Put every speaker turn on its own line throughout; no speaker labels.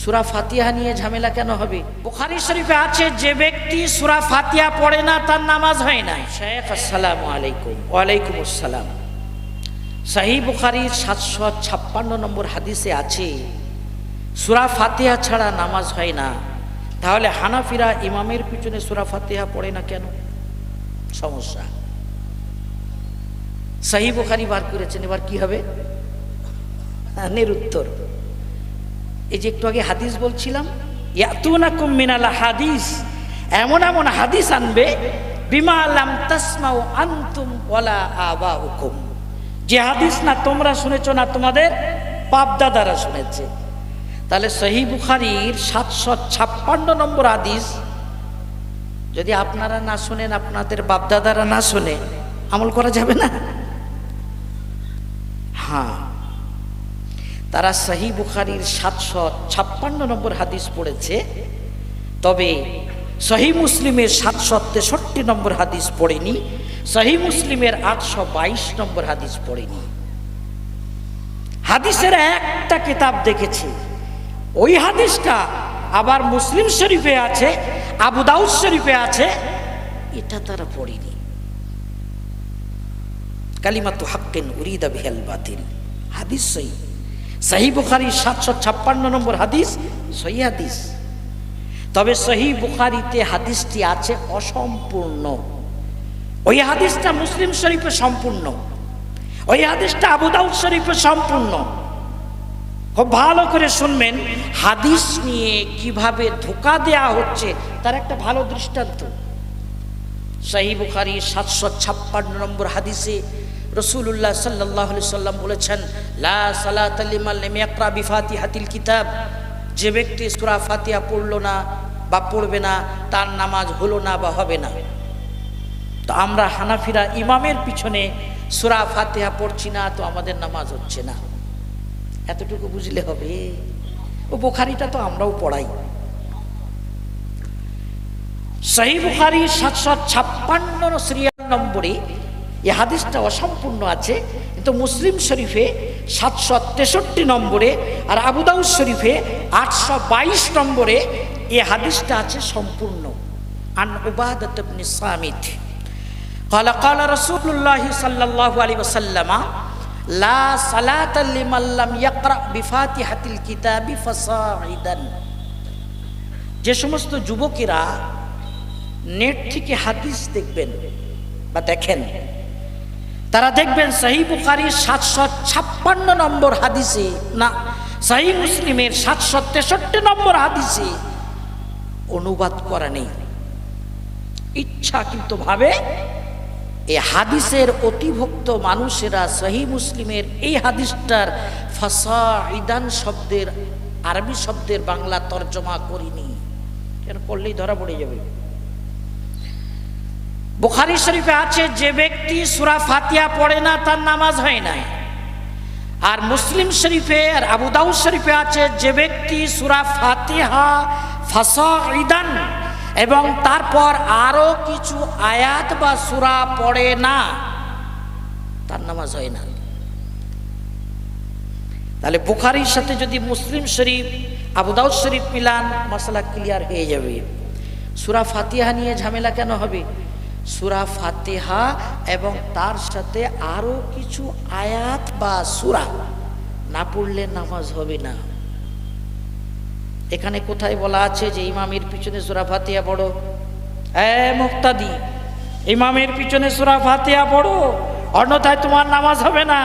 সুরা ফাতিহা নিয়ে ঝামেলা কেন হবে? বুখারি শরীফে আছে যে ব্যক্তি সুরা ফাতিহা পড়ে না তার নামাজ হয় না শেখ আসসালামু আলাইকুম। ওয়ালাইকুম আসসালাম। সাহি বুখারির সাতশো ছাপ্পান্ন নম্বর হাদিসে আছে সুরা ফাতিহা ছাড়া নামাজ হয় না। তাহলে হানাফিরা ইমামের পিছনে সুরা ফাতিহা পড়ে না কেন? সমস্যা। সাহি বুখারি বার করেছেন এবার কি হবে? হ্যাঁ, নিরুত্তর। এই যে একটু আগে হাদিস বলছিলাম, ইয়াতুনাকুম মিনাল হাদিস, এমন এমন হাদিস আনবে, বিমা লাম তাসমাউ আনতুম ওয়ালা আবাউকুম। যে হাদিস না তোমরা শুনেছো না তোমাদের বাপ দাদারা শুনেছে। তাহলে সহি বুখারির সাতশো ছাপ্পান্ন নম্বর হাদিস, যদি আপনারা না শোনেন, আপনাদের বাপদাদারা না শোনে, আমল করা যাবে না? হ্যাঁ। তারা সহি বুখারির সাতশো ছাপ্পান্ন নম্বর হাদিস পড়েছে। তবে সহি মুসলিমের সাতশো তেষট্টি নম্বর হাদিস পড়েনি সহি মুসলিমের আটশো বাইশ নম্বর হাদিস পড়েনি। হাদিসের একটা কিতাব দেখেছি, ওই হাদিসটা আবার মুসলিম শরীফে আছে, আবু দাউদ শরীফে আছে, এটা তারা পড়েনি। কালিমাতু হাক্কিন উরিদা বিহাল বাতিল, হাদিস সহি সহি বুখারি সাতশো ছাপ্পান্ন নম্বর হাদিস, সহি হাদিস। তবে সহি বুখারিতে হাদিসটি আছে অসম্পূর্ণ। ওই হাদিসটা মুসলিম শরীফে সম্পূর্ণ। ওই হাদিসটা আবু দাউদ শরীফে সম্পূর্ণ। খুব ভালো করে শুনবেন, হাদিস নিয়ে কীভাবে ধোকা দেয়া হচ্ছে তার একটা ভালো দৃষ্টান্ত। সাহি বুখারি সাতশো ছাপ্পান্ন নম্বর হাদিসে রসুল্লাহ সাল্লাহ সাল্লাম বলেছেন, লা বিফাতি হাতিল কিতাব। যে ব্যক্তি সুরা ফাতিহা পড়ল না বা পড়বে না, তার নামাজ হলো না বা হবে না। তো আমরা হানাফিরা ইমামের পিছনে সুরা ফাতিহা পড়ছি না, তো আমাদের নামাজ হচ্ছে না। এতটুকু বুঝলে হবে। ও বোখারিটা তো আমরাও পড়াই। সহি বুখারি সাতশো ছাপ্পান্ন সিরিয়াল নম্বরে এই হাদিসটা অসম্পূর্ণ আছে কিন্তু মুসলিম শরীফে সাতশো তেষট্টি নম্বরে আর আবুদাউদ শরীফে আটশো বাইশ নম্বরে এই হাদিসটা আছে সম্পূর্ণ আন উবাদত ইবনে সামিত قال قال رسول الله صلى الله عليه وسلم لا صلاة لمن لم يقرأ بفاتحة الكتاب فصاعدا যে সমস্ত যুবকেরা নেট থেকে হাদিস দেখবেন বা দেখেন তারা দেখবেন সহি বুখারির সাতশো ছাপ্পান্ন নম্বর হাদিসে, না, সহি মুসলিমের সাতশো তেষট্টি নম্বর হাদিসে অনুবাদ করা নেই। ইচ্ছা কিন্তু ভাবে এই হাদিসের অতিভক্ত মানুষেরা সহি মুসলিমের এই হাদিসটার ফাসা ইদান শব্দের, আরবি শব্দের বাংলা তর্জমা করিনি। কেন করলেই ধরা পড়ে যাবে। বুখারি শরীফে আছে, যে ব্যক্তি সুরা ফাতিয়া পড়ে না, তার নামাজ হয় নাই। আর মুসলিম শরীফে আর আবু দাউদ শরীফে আছে, যে ব্যক্তি সুরা ফাতিহা ফাসা ইদান এবং তারপর আরও কিছু আয়াত বা সুরা পড়ে না, তার নামাজ হয় না। তাহলে বুখারির সাথে যদি মুসলিম শরীফ, আবু দাউদ শরীফ মিলান, মশলা ক্লিয়ার হয়ে যাবে। সুরা ফাতিহা নিয়ে ঝামেলা কেন হবে? সুরা ফাতিহা এবং তার সাথে আরও কিছু আয়াত বা সুরা। না পড়লে নামাজ হবে না। এখানে কোথায় বলা আছে যে ইমামের পিছনে সুরা ফাতিহা পড়ো? এ মুক্তাদি, ইমামের পিছনে সুরা ফাতিহা পড়ো, অন্যথায় তোমার নামাজ হবে না।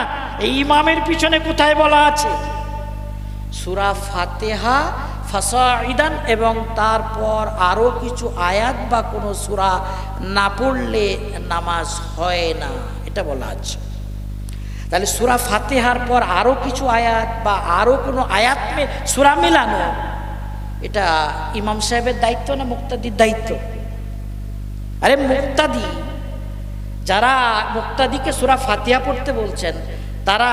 এই ইমামের পিছনে কোথায় বলা আছে? সুরা ফাতেহা ফাসাইদান এবং তারপর আরও কিছু আয়াত বা কোনো সুরা না পড়লে নামাজ হয় না। এটা বলা আছে। তাহলে সুরা ফাতেহার পর আরও কিছু আয়াত বা আরও কোনো আয়াত সুরা মিলানো, এটা ইমাম সাহেবের দায়িত্ব না মুক্তাদির দায়িত্ব? আরে মুক্তাদি, যারা মুক্তাদিকে সুরা ফাতিহা পড়তে বলছেন, তারা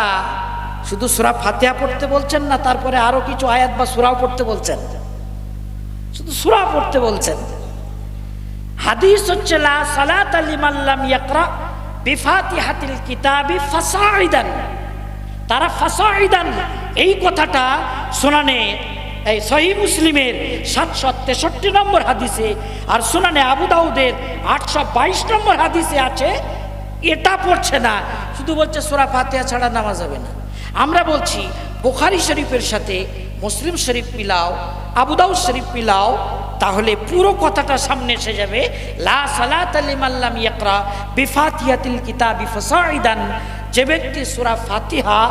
শুধু সুরা ফাতিহা পড়তে বলছেন না, তারপরে আরও কিছু আয়াত বা সুরাও পড়তে বলছেন। শুধু সুরা পড়তে বলছেন। হাদিস হচ্ছে, লা সালাত লিমাল্লাম ইয়াকরা বিফাতিহাতিল কিতাবি ফাসাইদান তারা ফাসাইদান এই কথাটা শোনানে এই সহি মুসলিমের সাতশো তেষট্টি নম্বর হাদিসে আর সুনানে আবু দাউদের আটশো বাইশ নম্বর হাদিসে আছে, এটা পড়ছে না। শুধু বলছে সোরা ফাতেহা ছাড়া নামাজ হবে না। আমরা বলছি, বুখারি শরীফের সাথে মুসলিম শরীফ মিলাও আবুদাউ শরীফ মিলাও, তাহলে পুরো কথাটা সামনে এসে যাবে, লা সালাত লিমাল্লাম ইয়াকরা যে ব্যক্তি সুরা ফাতিহা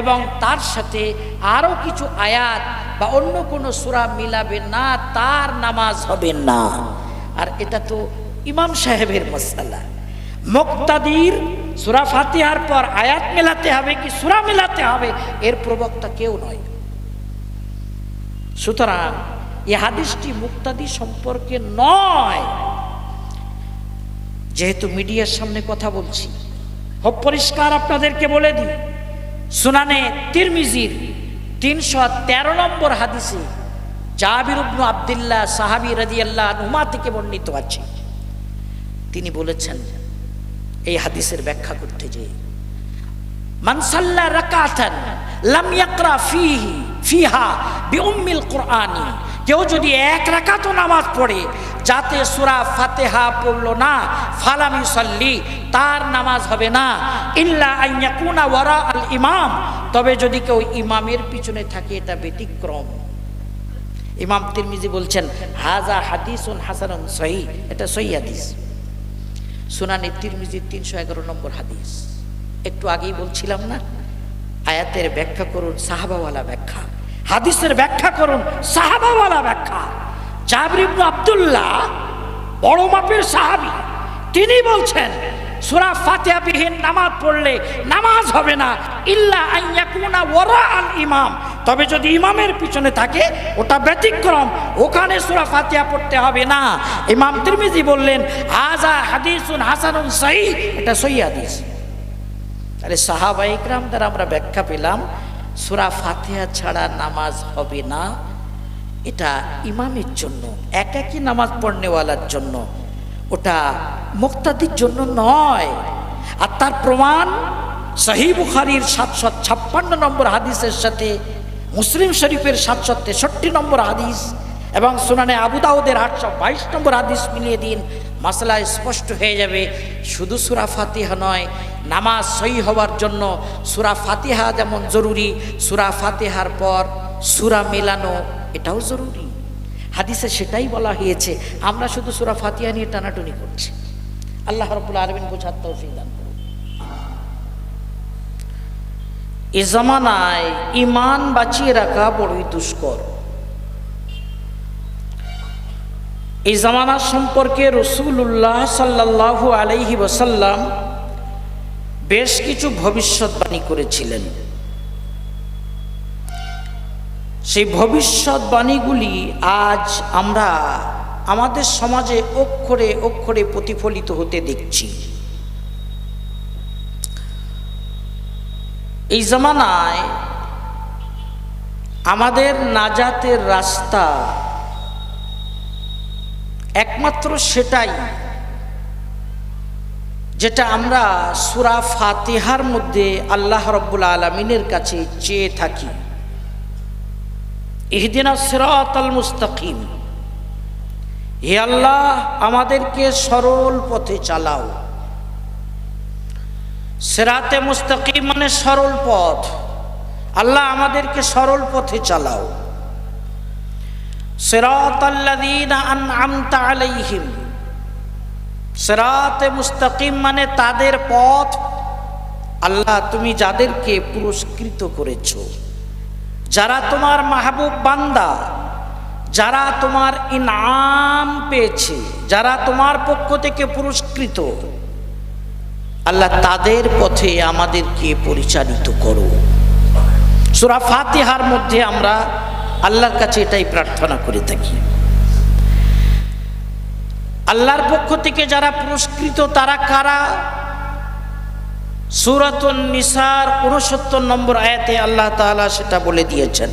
এবং তার সাথে আরও কিছু আয়াত বা অন্য কোনো সুরা মিলাবে না, তার নামাজ হবে না। আর এটা তো ইমাম সাহেবের মশালা। মুক্তাদির সূরা ফাতিহার পর আয়াত মেলাতে হবে কি সুরা মেলাতে হবে? এর প্রবক্তা কেউ নয়। সুতরাং এই হাদিসটি মুক্তাদি সম্পর্কে নয়। যেহেতু মিডিয়ার সামনে কথা বলছি পরিষ্কার আপনাদেরকে বলে দিই, সুনানে তিরমিজির তিনশো তেরো নম্বর হাদিসে জাবির ইবনু আবদুল্লাহ সাহাবি রাদিয়াল্লাহ নুমা থেকে বর্ণিত আছে। তিনি বলেছেন এই হাদিসের ব্যাখ্যা করতে যে মানসাল্লা রাকাতান লাম ইয়াকরা ফিহি, ফিহা বিউম্মিল কুরআনি। কেউ যদি এক রাকাতও নামাজ পড়ে, যাতে সূরা ফাতিহা পড়ল না, ফালাম ইউসাল্লি, তার নামাজ হবে না। ইল্লা আন ইয়াকুনা ওয়ারা আল ইমাম। তবে যদি কেউ ইমামের পিছনে থাকে, এটা ব্যতিক্রম। ইমাম তিরমিজি বলছেন হাজা হাদিসুন হাসানুন সহি এটা সহি হাদিস। সুনানি তিরমিজির তিনশো এগারো নম্বর হাদিস। একটু আগেই বলছিলাম না, আয়াতের ব্যাখ্যা করুন, সাহাবাওয়ালা ব্যাখ্যা। হাদিসের ব্যাখ্যা করুন, সাহাবাওয়ালা ব্যাখ্যা। জাবির ইবনু আব্দুল্লাহ, বড় মাপের সাহাবি, তিনি বলছেন, সূরা ফাতিহাবিহীন নামাজ পড়লে নামাজ হবে না, ইল্লা আইয়াকুনা ওয়ারা আল ইমাম। তবে যদি ইমামের পিছনে থাকে, ওটা ব্যতিক্রম। ওখানে সুরা ফাতিহা পড়তে হবে না। ইমাম তিরমিজি বললেন হাজা হাদিসুন হাসানুন সহি এটা সহি হাদিস। তাহলে সাহাবা ইকরাম দ্বারা আমরা ব্যাখ্যা পেলাম, সুরা ফাতিহা ছাড়া নামাজ হবে না। এটা ইমামের জন্য এক একই নামাজ পড়নেওয়ালার জন্য। ওটা মুক্তাদির জন্য নয়। আর তার প্রমাণ সহি বুখারির সাতশো ছাপ্পান্ন নম্বর হাদিসের সাথে মুসলিম শরীফের সাতশো তেষট্টি নম্বর হাদিস এবং সুনানে আবু দাউদের আটশো বাইশ নম্বর হাদিস মিলিয়ে দিন, মাসলা স্পষ্ট হয়ে যাবে। শুধু সুরা ফাতিহা নয়, নামাজ সহি হওয়ার জন্য সুরা ফাতিহা যেমন জরুরি, সুরা ফাতিহার পর সুরা মেলানো এটাও জরুরি। হাদিসে সেটাই বলা হয়েছে, আমরা শুধু সুরা ফাতিহা নিয়ে টানাটুনি করছি। আল্লাহ রবুল্লা আরবিন বোঝার তৌফিক দান করুন। এ জমানায় ইমান বাঁচিয়ে রাখা বড়ই দুষ্কর। এই জামানা সম্পর্কে রসুল্লাহ সাল্লাহু আলাইহি ওসাল্লাম বেশ কিছু ভবিষ্যৎবাণী করেছিলেন। সেই ভবিষ্যৎবাণীগুলি আজ আমরা আমাদের সমাজে অক্ষরে অক্ষরে প্রতিফলিত হতে দেখছি। এই জমানায় আমাদের নাজাতের রাস্তা একমাত্র সেটাই যেটা আমরা সুরা ফাতিহার মধ্যে আল্লাহ রব্বুল আলমিনের কাছে চেয়ে থাকি। ইহদিনা সিরাতাল মুস্তাকিম। হে আল্লাহ, আমাদেরকে সরল পথে চালাও। সেরাতে মুস্তাকিম মানে সরল পথ। আল্লাহ আমাদেরকে সরল পথে চালাও। আনআমতা আলাইহিম। সেরাতে মুস্তাকিম মানে তাদের পথ। আল্লাহ, তুমি যাদেরকে পুরস্কৃত করেছ, যারা তোমার মাহবুব বান্দা, যারা তোমার ইনাম পেয়েছে, যারা তোমার পক্ষ থেকে পুরস্কৃত আল্লাহ তাদের পথে আমাদেরকে পরিচালিত করো। সুরা ফাতিহার মধ্যে আমরা আল্লাহর কাছে এটাই প্রার্থনা করে থাকি। আল্লাহর পক্ষ থেকে যারা পুরস্কৃত, তারা কারা? সুরাতুন নিসার উনসত্তর নম্বর আয়াতে আল্লাহ তাআলা সেটা বলে দিয়েছেন।